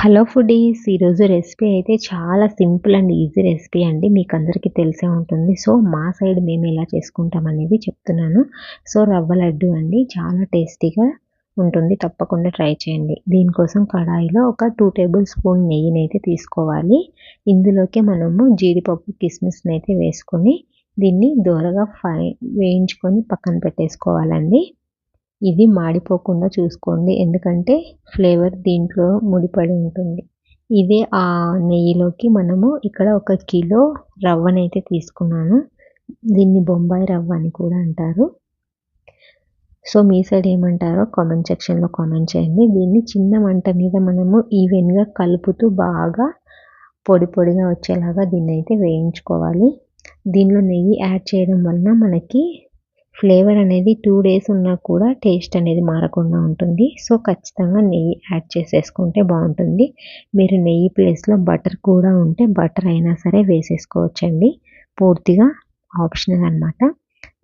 Hello foodies ఈరోజు recipe అయితే చాలా సింపుల్ అండ్ ఈజీ రెసిపీ అండి. మీకు అందరికీ తెలిసే ఉంటుంది. సో మా సైడ్ మేము ఎలా చేసుకుంటాం అనేది చెప్తున్నాను. సో రవ్వ లడ్డు అండి. చాలా టేస్టీగా ఉంటుంది. తప్పకుండా ట్రై చేయండి. దీనికోసం కడాయిలో ఒక టూ టేబుల్ స్పూన్ నెయ్యిని అయితే తీసుకోవాలి. ఇందులోకి మనము జీడిపప్పు కిస్మిస్ని అయితే వేసుకొని దీన్ని దూరగా ఫ్రై వేయించుకొని పక్కన పెట్టేసుకోవాలండి. ఇది మాడిపోకుండా చూసుకోండి. ఎందుకంటే ఫ్లేవర్ దీంట్లో ముడిపడి ఉంటుంది. ఇదే ఆ నెయ్యిలోకి మనము ఇక్కడ ఒక కిలో రవ్వనైతే తీసుకున్నాను. దీన్ని బొంబాయి రవ్వ అని కూడా అంటారు. సో మీ సైడ్ ఏమంటారో కామెంట్ సెక్షన్లో కామెంట్ చేయండి. దీన్ని చిన్న మంట మీద మనము ఈవెన్గా కలుపుతూ బాగా పొడి పొడిగా వచ్చేలాగా దీన్ని అయితే వేయించుకోవాలి. దీనిలో నెయ్యి యాడ్ చేయడం వలన మనకి ఫ్లేవర్ అనేది టూ డేస్ ఉన్నా కూడా టేస్ట్ అనేది మారకుండా ఉంటుంది. సో ఖచ్చితంగా నెయ్యి యాడ్ చేసేసుకుంటే బాగుంటుంది. మీరు నెయ్యి ప్లేస్లో బటర్ కూడా ఉంటే బటర్ అయినా సరే వేసేసుకోవచ్చండి. పూర్తిగా ఆప్షనల్ అనమాట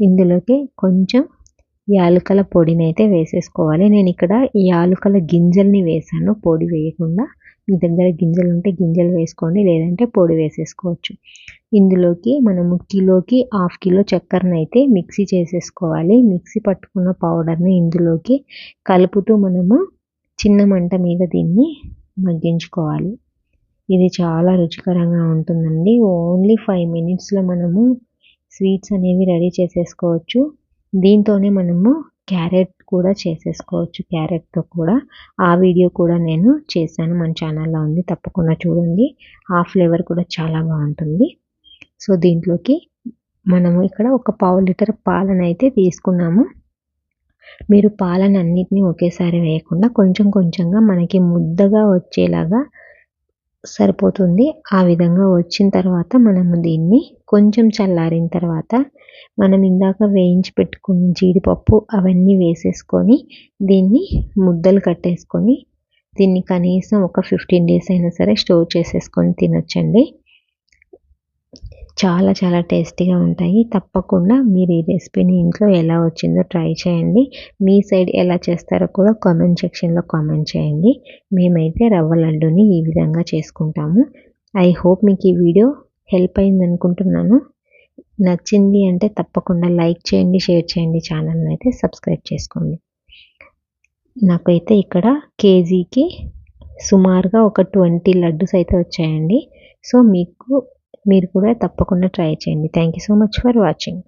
ఇందులోకి కొంచెం యాలకల పొడిని అయితే వేసేసుకోవాలి. నేను ఇక్కడ యాలకల గింజల్ని వేసాను. పొడి వేయకుండా మీ దగ్గర గింజలు ఉంటే గింజలు వేసుకోండి లేదంటే పొడి వేసేసుకోవచ్చు. ఇందులోకి మనము కిలోకి హాఫ్ కిలో చక్కెరను అయితే మిక్సీ చేసేసుకోవాలి. మిక్సీ పట్టుకున్న పౌడర్ని ఇందులోకి కలుపుతూ మనము చిన్న మంట మీద దీన్ని మగ్గించుకోవాలి. ఇది చాలా రుచికరంగా ఉంటుందండి. ఓన్లీ ఫైవ్ మినిట్స్లో మనము స్వీట్స్ అనేవి రెడీ చేసేసుకోవచ్చు. దీంతోనే మనము క్యారెట్ కూడా చేసేసుకోవచ్చు క్యారెట్తో కూడా. ఆ వీడియో కూడా నేను చేశాను మన ఛానల్లో ఉంది. తప్పకుండా చూడండి. ఆ ఫ్లేవర్ కూడా చాలా బాగుంటుంది. సో దీంట్లోకి మనము ఇక్కడ ఒక పావు లీటర్ పాలను అయితే తీసుకున్నాము. మీరు పాలను అన్నిటినీ ఒకేసారి వేయకుండా కొంచెం కొంచెంగా మనకి ముద్దగా వచ్చేలాగా సరిపోతుంది. ఆ విధంగా వచ్చిన తర్వాత మనము దీన్ని కొంచెం చల్లారిన తర్వాత మనం ఇందాక వేయించి పెట్టుకున్న జీడిపప్పు అవన్నీ వేసేసుకొని దీన్ని ముద్దలు కట్టేసుకొని దీన్ని కనీసం ఒక ఫిఫ్టీన్ డేస్ అయినా సరే స్టోర్ చేసేసుకొని తినొచ్చండి. చాలా చాలా టేస్టీగా ఉంటాయి. తప్పకుండా మీరు ఈ రెసిపీని ఇంట్లో ఎలా వచ్చిందో ట్రై చేయండి. మీ సైడ్ ఎలా చేస్తారో కూడా కామెంట్ సెక్షన్లో కామెంట్ చేయండి. మేమైతే రవ్వ లడ్డూని ఈ విధంగా చేసుకుంటాము. ఐ హోప్ మీకు ఈ వీడియో హెల్ప్ అయింది అనుకుంటున్నాను. నచ్చింది అంటే తప్పకుండా లైక్ చేయండి షేర్ చేయండి. ఛానల్ని అయితే సబ్స్క్రైబ్ చేసుకోండి. నాకైతే ఇక్కడ కేజీకి సుమారుగా ఒక ట్వంటీ లడ్డూస్ అయితే వచ్చాయండి. సో మీకు మీరు కూడా తప్పకుండా ట్రై చేయండి. Thank you so much for watching